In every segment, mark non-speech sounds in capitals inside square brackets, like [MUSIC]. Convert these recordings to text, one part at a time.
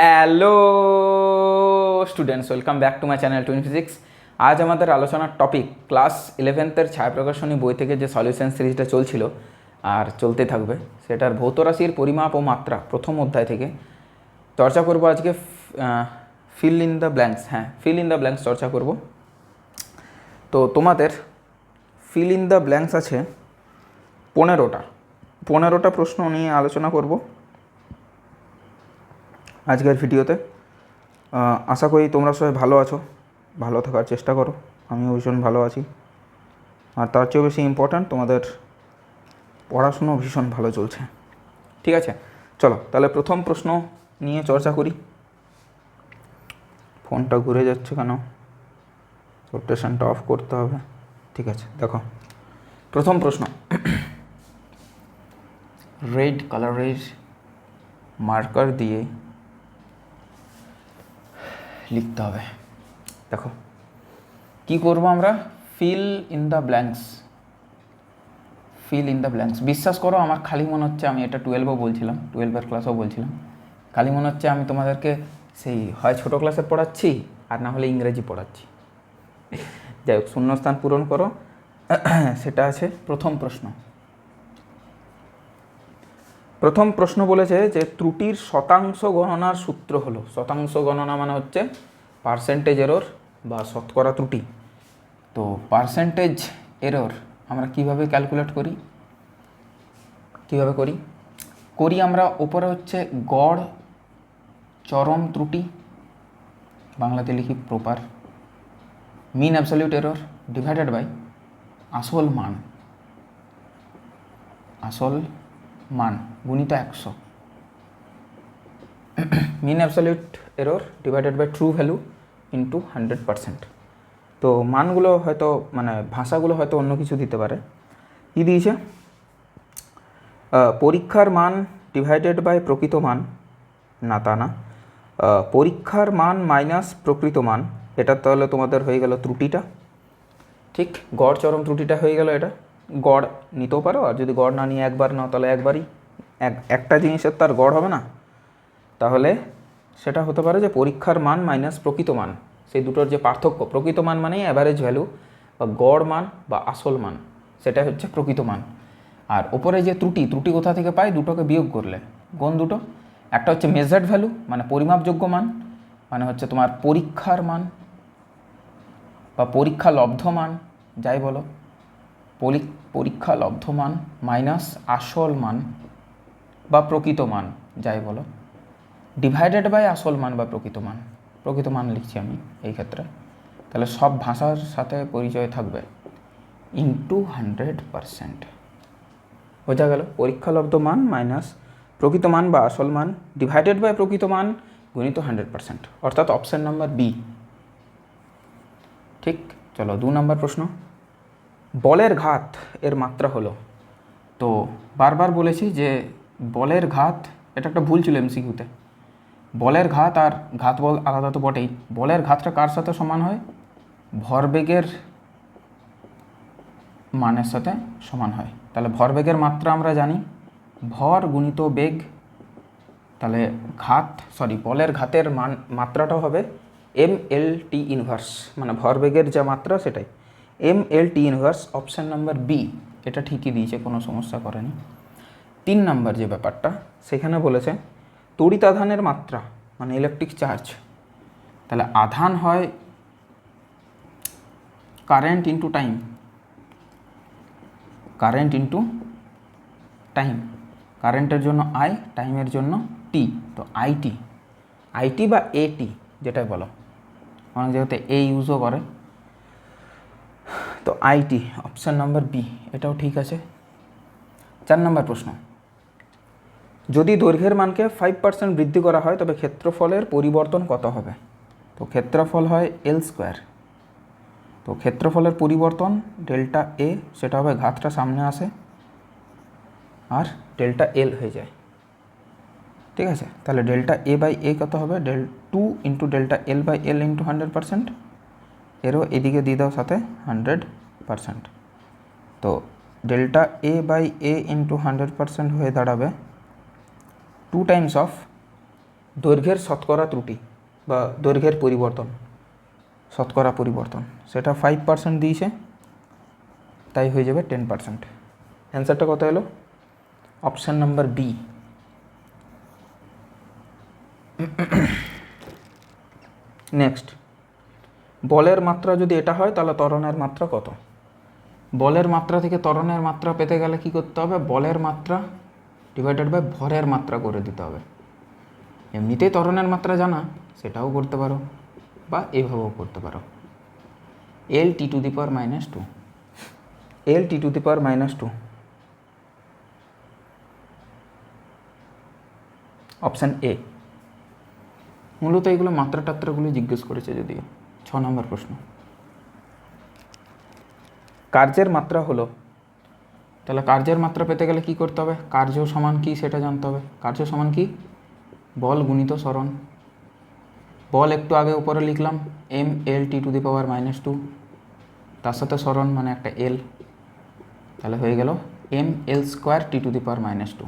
Hello students, welcome back to my channel twenty physics আজ আমাদের আলোচনার টপিক, ক্লাস ইলেভেন্থের ছায়াপ্রকাশনী বই থেকে যে সলিউশন সিরিজটা চলছিল আর চলতে থাকবে, সেটার ভৌত রাশির পরিমাপ ও মাত্রা প্রথম অধ্যায় থেকে। চর্চা করব আজকে ফিল ইন দ্য ব্ল্যাঙ্কস হ্যাঁ ফিল ইন দ্য ব্ল্যাঙ্কস চর্চা করব। তো তোমাদের ফিল ইন দ্য ব্ল্যাঙ্কস আছে পনেরোটা। পনেরোটা প্রশ্ন নিয়ে আলোচনা করব। আজকের ভিডিওতে। আশা করি তোমরা সবাই ভালো আছো, ভালো থাকার চেষ্টা করো, আমিও ভীষণ ভালো আছি। আর তার চেয়েও বেশি ইম্পর্ট্যান্ট তোমাদের পড়াশুনো ভীষণ ভালো চলছে। ঠিক আছে, চলো, তাহলে প্রথম প্রশ্ন নিয়ে চর্চা করি। ফোনটা ঘুরে যাচ্ছে কেন? রোটেশনটা অফ করতে হবে। ঠিক আছে, দেখো, প্রথম প্রশ্ন। রেড কালারের মার্কার দিয়ে লিখতে হবে। দেখো, কি করব আমরা? Fill in the blanks fill in the blanks বিশ্বাস করো, আমার খালি মনে হচ্ছে আমি এটা টুয়েলভও বলছিলাম টুয়েলভের ক্লাসও বলছিলাম। খালি মনে হচ্ছে আমি তোমাদেরকে সেই হয় ছোটো ক্লাসে পড়াচ্ছি, আর না হলে ইংরেজি পড়াচ্ছি। যাই হোক, শূন্যস্থান পূরণ করো। [CLEARS THROAT] সেটা আছে প্রথম প্রশ্ন। প্রথম প্রশ্ন বলেছে যে ত্রুটির শতাংশ গণনার সূত্র হলো। শতাংশ গণনা মানে হচ্ছে পার্সেন্টেজ এরর বা শতকরা ত্রুটি। তো পার্সেন্টেজ এরর আমরা কীভাবে ক্যালকুলেট করি? কীভাবে করি? করি আমরা ওপরে হচ্ছে গড় চরম ত্রুটি, বাংলাতে লিখি proper mean absolute error divided by আসল মান। আসল মান গুণিত একশো। Mean absolute error divided by true value into hundred percent তো মানগুলো হয়তো মানে ভাষাগুলো হয়তো অন্য কিছু দিতে পারে। কী দিয়েছে? পরীক্ষার মান ডিভাইডেড বাই প্রকৃত মান, না তা না। পরীক্ষার মান মাইনাস প্রকৃত মান, এটা তাহলে তোমাদের হয়ে গেল ত্রুটিটা। ঠিক, গড় চরম ত্রুটিটা হয়ে গেল এটা। গড় নিতেও পারো, আর যদি গড় না নিয়ে একবার নাও, তাহলে একবারই এক, একটা জিনিসের তো আর গড় হবে না। তাহলে সেটা হতে পারে যে পরীক্ষার মান মাইনাস প্রকৃত মান, সেই দুটোর যে পার্থক্য, প্রকৃত মান মানেই অ্যাভারেজ ভ্যালু বা গড় মান বা আসল মান সেটা হচ্ছে প্রকৃত মান। আর ওপরে যে ত্রুটি ত্রুটি কোথা থেকে পায়? দুটোকে বিয়োগ করলে। কোন দুটো? একটা হচ্ছে মেজার্ড ভ্যালু মানে পরিমাপযোগ্য মান মানে হচ্ছে তোমার পরীক্ষার মান বা পরীক্ষা লব্ধ মান, যাই বলো। পরীক্ষা লব্ধ মান মাইনাস আসল মান বা প্রকৃত মান, যাই বলো। ডিভাইডেড বাই আসল মান বা প্রকৃত মান। প্রকৃত মান লিখছি আমি এই ক্ষেত্রে। তাহলে সব ভাষার সাথে পরিচয় থাকবে ইন্টু হান্ড্রেড পারসেন্ট বোঝা গেল? পরীক্ষালব্ধ মান মাইনাস প্রকৃত মান বা আসল মান ডিভাইডেড বাই প্রকৃত মান গুণিত হান্ড্রেড পারসেন্ট অর্থাৎ অপশন নাম্বার বি ঠিক? চলো দু নম্বর প্রশ্ন। বলের ঘাত এর মাত্রা হলো। তো বারবার বলেছি যে বলের ঘাত, এটা একটা ভুল ছিল এমসিকিউতে বলের ঘাত আর ঘাত বল আলাদা তো বটেই। বলের ঘাতটা কার সাথে সমান হয়? ভরবেগের মানের সাথে সমান হয়। তাহলে ভরবেগের মাত্রা আমরা জানি। ভর গুণিত বেগ, তাহলে ঘাত সরি বলের ঘাতের মান, মাত্রাটাও হবে এম এল টি ইনভার্স মানে ভরবেগের যা মাত্রা সেটাই। M L T inverse option number B এটা ঠিকই দিয়েছে, কোনো সমস্যা করেনি। তিন নাম্বার যে ব্যাপারটা, সেখানে বলেছে তড়িৎ আধানের মাত্রা মানে ইলেকট্রিক চার্জ তাহলে আধান হয় current into time current into time কারেন্টের জন্য আই টাইমের জন্য টি তো আইটি আইটি বা এটি যেটাই বলো অনেক জায়গাতে এ ইউজও করে। তো আইটি অপশান নাম্বার বি এটাও ঠিক আছে। চার নম্বর প্রশ্ন। যদি দৈর্ঘ্যের মানকে ফাইভ পার্সেন্ট বৃদ্ধি করা হয়, তবে ক্ষেত্রফলের পরিবর্তন কত হবে? তো ক্ষেত্রফল হয় এল স্কোয়ার তো ক্ষেত্রফলের পরিবর্তন ডেল্টা এ সেটা হবে ঘাতটা সামনে আসে, আর ডেল্টা এল হয়ে যায়। ঠিক আছে? তাহলে ডেল্টা এ বাই এ কত হবে? Del two into delta L by L into hundred percent এরও এদিকে দিয়ে দাও সাথে হান্ড্রেড পার্সেন্ট। তো delta A by A into hundred percent হয়ে দাঁড়াবে টু টাইমস অফ দৈর্ঘ্যের শতকরা ত্রুটি বা দৈর্ঘ্যের পরিবর্তন, শতকরা পরিবর্তন। সেটা ফাইভ পার্সেন্ট দিয়েছে, তাই হয়ে যাবে টেন পার্সেন্ট অ্যান্সারটা কত এলো? অপশান নাম্বার বি নেক্সট বলের মাত্রা যদি এটা হয়, তাহলে ত্বরণের মাত্রা কত? বলের মাত্রা থেকে ত্বরণের মাত্রা পেতে গেলে কি করতে হবে? বলের মাত্রা ডিভাইডেড বাই ভরের মাত্রা করে দিতে হবে। এমনিতেই ত্বরণের মাত্রা জানা, সেটাও করতে পারো বা এভাবেও করতে পারো। L T to the power minus two L T to the power minus two option A মূলত এগুলো মাত্রা টাত্রাগুলি জিজ্ঞেস করেছে যদিও। ছ নম্বর প্রশ্ন। কার্যের মাত্রা হলো। তাহলে কার্যের মাত্রা পেতে গেলে কি করতে হবে? কার্য সমান কি সেটা জানতে হবে। কার্য সমান কি? বল গুণিত সরণ বল একটু আগে উপরে লিখলাম M L T to the power minus two তার সাথে সরণ মানে একটা এল তাহলে হয়ে গেল M L square T to the power minus two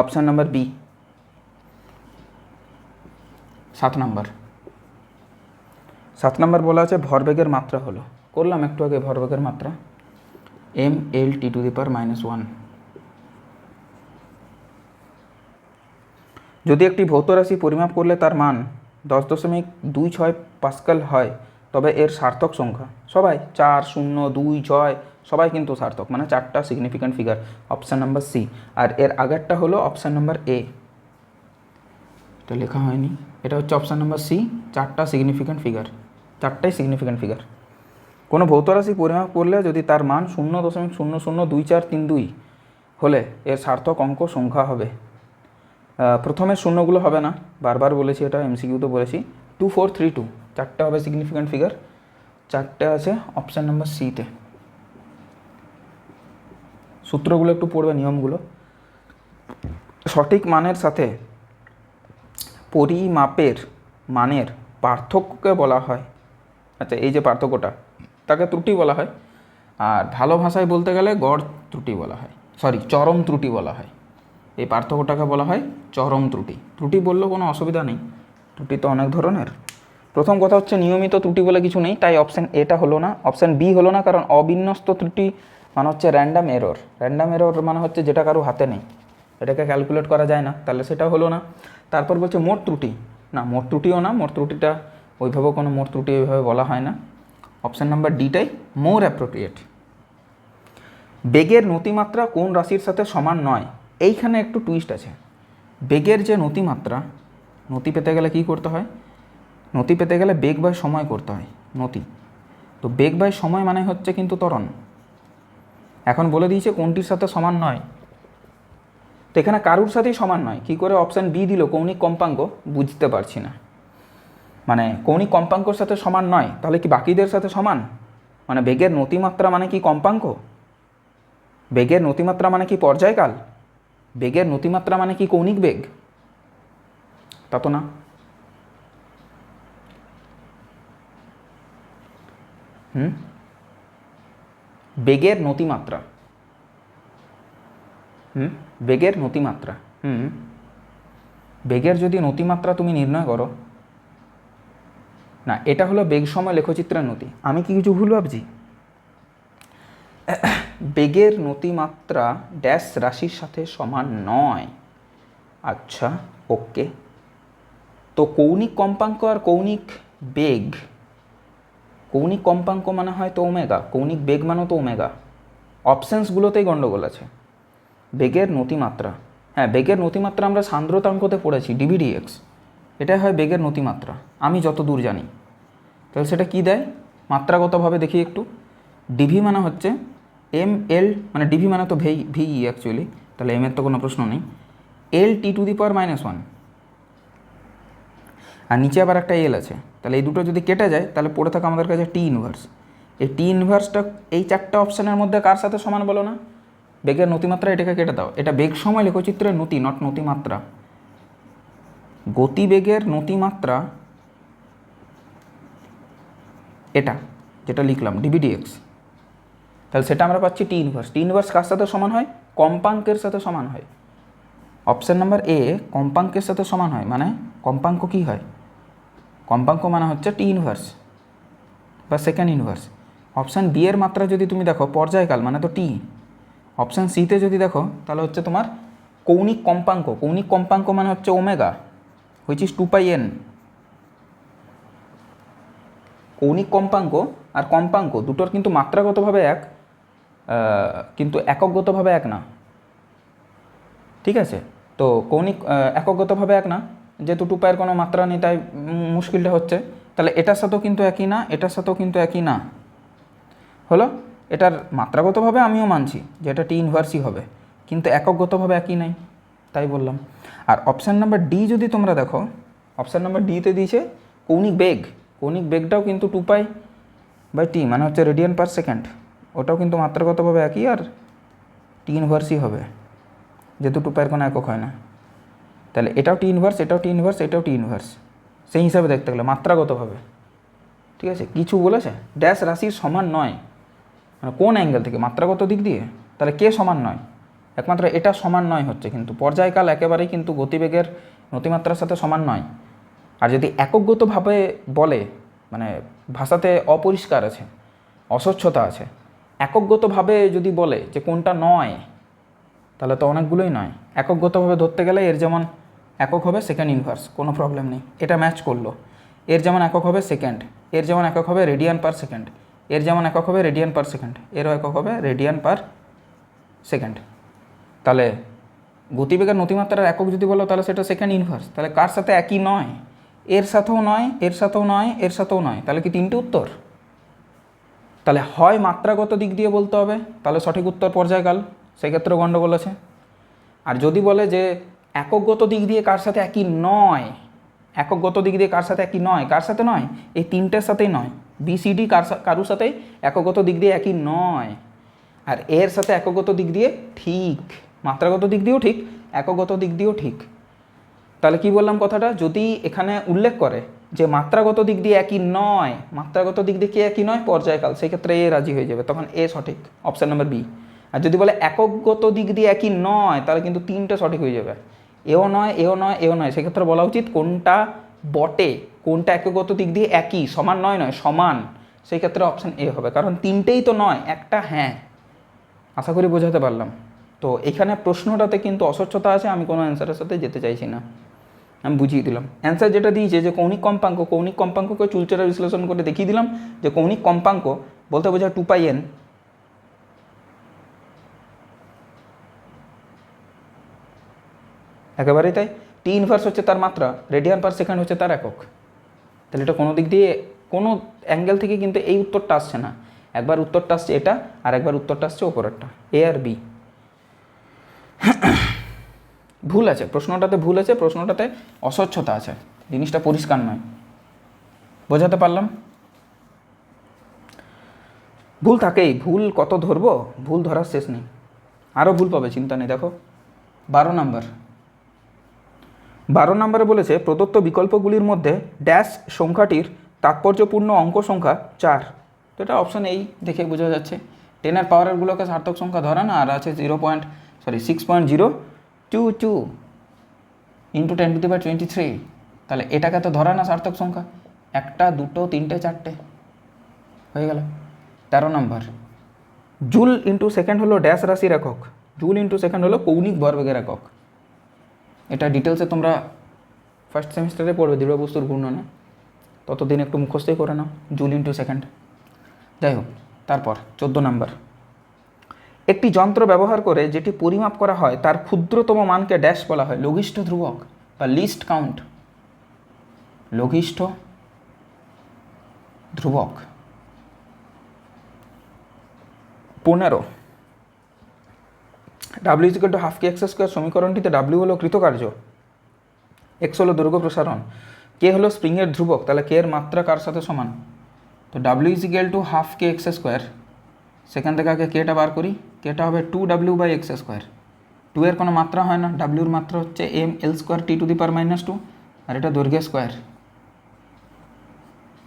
option number B সাত নম্বর। সাত নম্বর বলা আছে ভরবেগের মাত্রা হলো। করলাম একটু আগে ভরবেগের মাত্রা। M L T to the power minus one যদি একটি ভৌত রাশি পরিমাপ করলে তার মান দশ দশমিক দুই ছয় পাস্কাল হয়, তবে এর সার্থক সংখ্যা। সবাই চার, শূন্য, দুই, ছয়, সবাই কিন্তু সার্থক মানে চারটা significant figure option number C আর এর আগেরটা হলো অপশান নাম্বার এ এটা লেখা হয়নি। এটা হচ্ছে অপশান নাম্বার সি চারটা সিগনিফিক্যান্ট ফিগার চারটাই সিগনিফিক্যান্ট ফিগার কোনো ভৌত রাশি পরিমাপ করলে যদি তার মান শূন্য দশমিক শূন্য শূন্য দুই চার তিন দুই হলে এর সার্থক অঙ্ক সংখ্যা হবে। প্রথমে শূন্যগুলো হবে না, বারবার বলেছি এটা এমসিকিউতে বলেছি। টু ফোর থ্রি টু চারটে হবে সিগনিফিক্যান্ট ফিগার চারটে আছে অপশান নাম্বার সিতে সূত্রগুলো একটু পড়বে, নিয়মগুলো। সঠিক মানের সাথে পরিমাপের মানের পার্থক্যকে বলা হয়। আচ্ছা এই যে পার্থক্যটা, তাকে ত্রুটি বলা হয়। আর ভালো ভাষায় বলতে গেলে গড় ত্রুটি বলা হয়। সরি চরম ত্রুটি বলা হয়। এই পার্থক্যটাকে বলা হয় চরম ত্রুটি। ত্রুটি বললেও কোনো অসুবিধা নেই। ত্রুটি তো অনেক ধরনের। প্রথম কথা হচ্ছে নিয়মিত ত্রুটি বলে কিছু নেই, তাই অপশান এটা হলো না। অপশান বি হলো না, কারণ অবিন্যস্ত ত্রুটি মানে হচ্ছে র্যান্ডাম এরর র্যান্ডাম এরর মানে হচ্ছে যেটা কারও হাতে নেই। এটাকে ক্যালকুলেট করা যায় না, তাহলে সেটা হলো না। তারপর বলছে মোট ত্রুটি। না, মোট ত্রুটিও না, মোট ত্রুটিটা ওইভাবে কোনো মোট ত্রুটি ওইভাবে বলা হয় না। অপশান নাম্বার ডিটাই মোর অ্যাপ্রোপ্রিয়েট বেগের নতিমাত্রা কোন রাশির সাথে সমান নয়? এইখানে একটু টুইস্ট আছে। বেগের যে নতিমাত্রা, নতি পেতে গেলে কি করতে হয়? নতি পেতে গেলে বেগ বাই সময় করতে হয়, নতি। তো বেগ বাই সময় মানে হচ্ছে কিন্তু ত্বরণ। এখন বলে দিয়েছে কোনটির সাথে সমান নয়? তো এখানে কারুর সাথেই সমান নয়। কী করে অপশান বি দিল কৌণিক কম্পাঙ্ক বুঝতে পারছি না। মানে কৌণিক কম্পাঙ্কর সাথে সমান নয়, তাহলে কি বাকিদের সাথে সমান? মানে বেগের নতিমাত্রা মানে কি কম্পাঙ্ক? বেগের নতিমাত্রা মানে কি পর্যায়কাল? বেগের নতিমাত্রা মানে কি কৌণিক বেগ? তা তো না। হুম? বেগের নতিমাত্রা। হুম? বেগের নতিমাত্রা। হুম। বেগের যদি নতিমাত্রা তুমি নির্ণয় করো না এটা হলো বেগ সময় লেখচিত্রের নতি। আমি কি কিছু ভুল ভাবছি? বেগের নতিমাত্রা ড্যাশ রাশির সাথে সমান নয়। আচ্ছা ওকে। তো কৌণিক কম্পাঙ্ক আর কৌণিক বেগ কৌণিক কম্পাঙ্ক মানে হয় তো ওমেগা কৌণিক বেগ মানে তো ওমেগা। অপশানসগুলোতেই গণ্ডগোল আছে। বেগের নতিমাত্রা। হ্যাঁ বেগের নতিমাত্রা আমরা সান্দ্রতাঙ্কতে পড়েছি ডিভিডিএক্স এটাই হয় বেগের নতিমাত্রা। আমি যত দূর জানি। তাহলে সেটা কি দেয়? মাত্রাগতভাবে দেখি একটু। ডিভি মানে হচ্ছে এম এল মানে ডিভি মানে তো ভেই ভিই অ্যাকচুয়ালি তাহলে এম এর তো কোনো প্রশ্ন নেই। L T to the power minus one আর নিচে আবার একটা এল আছে। তাহলে এই দুটো যদি কেটে যায়, তাহলে পড়ে থাকে আমাদের কাছে টি ইনভার্স এই টি ইনভার্সটা এই চারটা অপশানের মধ্যে কার সাথে সমান বলো না? বেগের নতিমাত্রা এটাকে কেটে দাও। এটা বেগ সময় লেখচিত্রের নতি নট নতিমাত্রা। গতিবেগের নতিমাত্রা এটা, যেটা লিখলাম ডিবিডিএক্স তাহলে সেটা আমরা পাচ্ছি টি ইনভার্স টি ইনভার্স কার সাথে সমান হয়? কম্পাঙ্কের সাথে সমান হয়। অপশান নাম্বার এ কম্পাঙ্কের সাথে সমান হয়। মানে কম্পাঙ্ক কী হয়? কম্পাঙ্ক মানে হচ্ছে টি ইনভার্স বা সেকেন্ড ইনভার্স অপশান বি এর মাত্রা যদি তুমি দেখো, পর্যায়কাল মানে তো টি অপশান সিতে যদি দেখো, তাহলে হচ্ছে তোমার কৌণিক কম্পাঙ্ক। কৌণিক কম্পাঙ্ক মানে হচ্ছে omega which is two pi N কৌণিক কম্পাঙ্ক আর কম্পাঙ্ক দুটোর কিন্তু মাত্রাগতভাবে এক কিন্তু এককগতভাবে এক না। ঠিক আছে? তো কৌণিক এককগতভাবে এক না, যেহেতু টু পায়ের কোনো মাত্রা নেই, তাই মুশকিলটা হচ্ছে। তাহলে এটার সাথেও কিন্তু একই না, এটার সাথেও কিন্তু একই না। হলো? এটার মাত্রাগতভাবে আমিও মানছি যে এটা টি ইনভার্সই হবে, কিন্তু এককগতভাবে একই নাই, তাই বললাম। আর অপশান নাম্বার ডি যদি তোমরা দেখো, অপশান নাম্বার ডিতে দিয়েছে কৌণিক বেগ, কৌণিক বেগটাও কিন্তু টু পাই বাই টি মানে হচ্ছে রেডিয়ান পার সেকেন্ড। ওটাও কিন্তু মাত্রাগতভাবে একই আর টি ইনভার্সই হবে, যেহেতু টু পায়ের কোনো একক হয় না। তাহলে এটাও টি ইনভার্স, এটাও টি ইনভার্স, এটাও টি ইনভার্স, সেই হিসাবে দেখতে গেলে মাত্রাগতভাবে। ঠিক আছে? কিছু বলেছে? ড্যাশ রাশির সমান নয়। মানে কোন অ্যাঙ্গেল থেকে? মাত্রাগত দিক দিয়ে? তাহলে কে সমান নয়? একমাত্র এটা সমান নয় হচ্ছে, কিন্তু পর্যায়কাল একেবারেই কিন্তু গতিবেগের নতিমাত্রার সাথে সমান নয়। আর যদি এককগতভাবে বলে মানে ভাষাতে অপরিষ্কার আছে, অস্বচ্ছতা আছে, এককগতভাবে যদি বলে যে কোনটা নয়, তাহলে তো অনেকগুলোই নয়। এককগতভাবে ধরতে গেলে এর যেমন একক হবে সেকেন্ড ইনভার্স কোনো প্রবলেম নেই। এটা ম্যাচ করল। এর যেমন একক হবে সেকেন্ড এর যেমন একক হবে রেডিয়ান পার সেকেন্ড এর যেমন একক হবে রেডিয়ান পার সেকেন্ড এরও একক হবে রেডিয়ান পার সেকেন্ড তাহলে গতিবেগের নতিমাত্রার একক যদি বলো, তাহলে সেটা সেকেন্ড ইনভার্স তাহলে কার সাথে একই নয়? এর সাথেও নয়, এর সাথেও নয়, এর সাথেও নয়। তাহলে কি তিনটে উত্তর? তাহলে হয় মাত্রাগত দিক দিয়ে বলতে হবে, তাহলে সঠিক উত্তর পর্যায়কাল সেক্ষেত্রেও গণ্ডগোল আছে। আর যদি বলে যে এককগত দিক দিয়ে কার সাথে একই নয়, এককগত দিক দিয়ে কার সাথে একই নয়, কার সাথে নয়? এই তিনটের সাথেই নয়। বিসিডি কার কারুর সাথে একগত দিক দিয়ে একই নয়। আর এর সাথে একগত দিক দিয়ে ঠিক। মাত্রাগত দিক দিয়েও ঠিক, একগত দিক দিয়েও ঠিক। তাহলে কি বললাম কথাটা? যদি এখানে উল্লেখ করে যে মাত্রাগত দিক দিয়ে একই নয়, মাত্রাগত দিক দিয়ে কি একই নয়? পর্যায়কাল, সেই ক্ষেত্রে এ রাজি হয়ে যাবে। তখন এ সঠিক, অপশান নাম্বার বি। আর যদি বলে একগত দিক দিয়ে একই নয়, তাহলে কিন্তু তিনটে সঠিক হয়ে যাবে। এও নয় এও নয় এও নয়, সেক্ষেত্রে বলা উচিত কোনটা বটে? কোনটা একগত দিক দিয়ে একই? সমান নয় নয়, সমান। সেই ক্ষেত্রে অপশান এ হবে। কারণ তিনটেই তো নয়, একটা হ্যাঁ। আশা করি বোঝাতে পারলাম। তো এখানে প্রশ্নটাতে কিন্তু অস্বচ্ছতা আছে, আমি কোনো অ্যান্সারের সাথে যেতে চাইছি না। আমি বুঝিয়ে দিলাম। অ্যান্সার যেটা দিয়েছে যে কৌণিক কম্পাঙ্ক, কৌণিক কম্পাঙ্ককে চুলচেরা বিশ্লেষণ করে দেখিয়ে দিলাম যে কৌণিক কম্পাঙ্ক বলতে বোঝা টু পাই এন একেবারেই তাই? টি ইনভার্স হচ্ছে তার মাত্রা রেডিয়ান পার সেকেন্ড হচ্ছে তার একক। তাহলে এটা কোনো দিক দিয়ে কোনো অ্যাঙ্গেল থেকে কিন্তু এই উত্তরটা আসছে না। একবার উত্তরটা আসছে এটা, আর একবার উত্তরটা আসছে ওপরেরটা। এ আর বি। ভুল আছে, প্রশ্নটাতে ভুল আছে, প্রশ্নটাতে অস্বচ্ছতা আছে। জিনিসটা পরিষ্কার নয়। বোঝাতে পারলাম? ভুল থাকেই, ভুল কত ধরবো? ভুল ধরার শেষ নেই। আরও ভুল পাবে, চিন্তা নেই, দেখো। বারো নাম্বার। বারো নম্বরে বলেছে, প্রদত্ত বিকল্পগুলির মধ্যে ড্যাশ সংখ্যাটির তাৎপর্যপূর্ণ অঙ্ক সংখ্যা চার। তো এটা অপশান এই দেখে বোঝা যাচ্ছে। টেনের পাওয়ারগুলোকে সার্থক সংখ্যা ধরে না, আর আছে zero point sorry six point zero two two into ten to the twenty three তাহলে এটাকে তো ধরে না সার্থক সংখ্যা। একটা, দুটো, তিনটে, চারটে। হয়ে গেল। তেরো নম্বর। জুল ইন্টু সেকেন্ড হলো ড্যাশ রাশির একক। জুল ইন্টু সেকেন্ড হলো কৌণিক ভরবেগের একক। এটা ডিটেলসে তোমরা ফার্স্ট সেমিস্টারে পড়বে দৃঢ় বস্তুর ঘূর্ণনে। ততদিন একটু মুখস্থই করে নাও জুল ইন্টু সেকেন্ড যাই হোক, তারপর, চোদ্দ নাম্বার। একটি যন্ত্র ব্যবহার করে যেটি পরিমাপ করা হয়, তার ক্ষুদ্রতম মানকে ড্যাশ বলা হয়, লঘিষ্ঠ ধ্রুবক, বা লিস্ট কাউন্ট লঘিষ্ঠ ধ্রুবক। পনেরো। W equal to half K X square সমীকরণটিতে W হলো কৃতকার্য। এক্স হলো দৈর্ঘ্য প্রসারণ। কে হলো স্প্রিংয়ের ধ্রুবক, তাহলে কে এর মাত্রা কার সাথে সমান? তো W equal to half K X square সেখান থেকে আগে কেটা বার করি। কেটা হবে two W by X square two এর কোনো মাত্রা হয় না। ডাব্লিউর মাত্রা হচ্ছে M L square T to the power minus two আর এটা দৈর্ঘ্য স্কোয়ার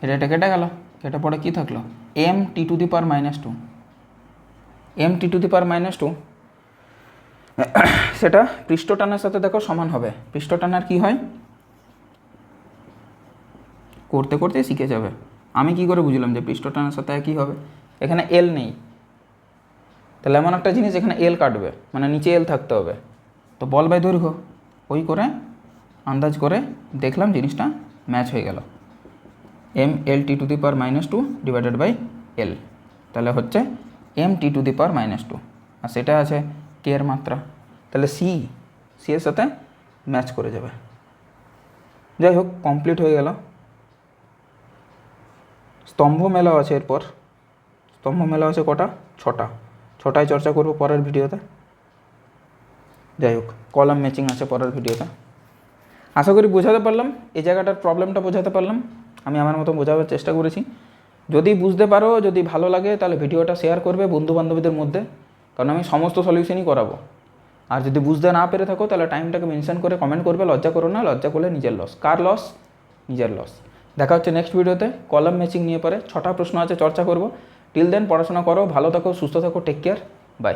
এটা এটা কেটে গেল। কেটে পরে কী থাকল? M T to the power minus two M T to the power minus two [COUGHS] সেটা পৃষ্ঠটানের সাথে দেখো সমান হবে। পৃষ্ঠ পৃষ্ঠটানার কি হয়? করতে করতে শিখে যাবে। আমি কি করে বুঝলাম যে পৃষ্ঠটানের সাথে কী হবে? এখানে এল নেই। তাহলে এমন একটা জিনিস এখানে এল কাটবে মানে নিচে এল থাকতে হবে। তো বল বাই দৈর্ঘ্য। ওই করে আন্দাজ করে দেখলাম জিনিসটা ম্যাচ হয়ে গেল। M L T to the power minus two divided by L তাহলে হচ্ছে M T to the power minus two আর সেটা আছে কে এর মাত্রা? তাহলে সি সি এর সাথে ম্যাচ করে যাবে। যাই হোক কমপ্লিট হয়ে গেল। স্তম্ভ মেলা আছে এরপর। স্তম্ভ মেলা আছে কটা? ছটা। ছটায় চর্চা করব পরের ভিডিওতে। যাই হোক কলাম ম্যাচিং আছে পরের ভিডিওতে। আশা করি বোঝাতে পারলাম। এই জায়গাটার প্রবলেমটা বোঝাতে পারলাম। আমি আমার মতো বোঝাবার চেষ্টা করেছি। যদি বুঝতে পারো, যদি ভালো লাগে, তাহলে ভিডিওটা শেয়ার করবে বন্ধু বান্ধবীদের মধ্যে। কারণ আমি সমস্ত সলিউশনই করাবো। আর যদি বুঝতে না পেরে থাকো, তাহলে টাইমটাকে মেনশন করে কমেন্ট করবে, লজ্জা করো না, লজ্জা করলে নিজের লস কার লস নিজের লস দেখা হচ্ছে নেক্সট ভিডিওতে কলম ম্যাচিং নিয়ে পরে। ছটা প্রশ্ন আছে, চর্চা করব। টিল দেন পড়াশোনা করো, ভালো থাকো, সুস্থ থাকো টেক কেয়ার বাই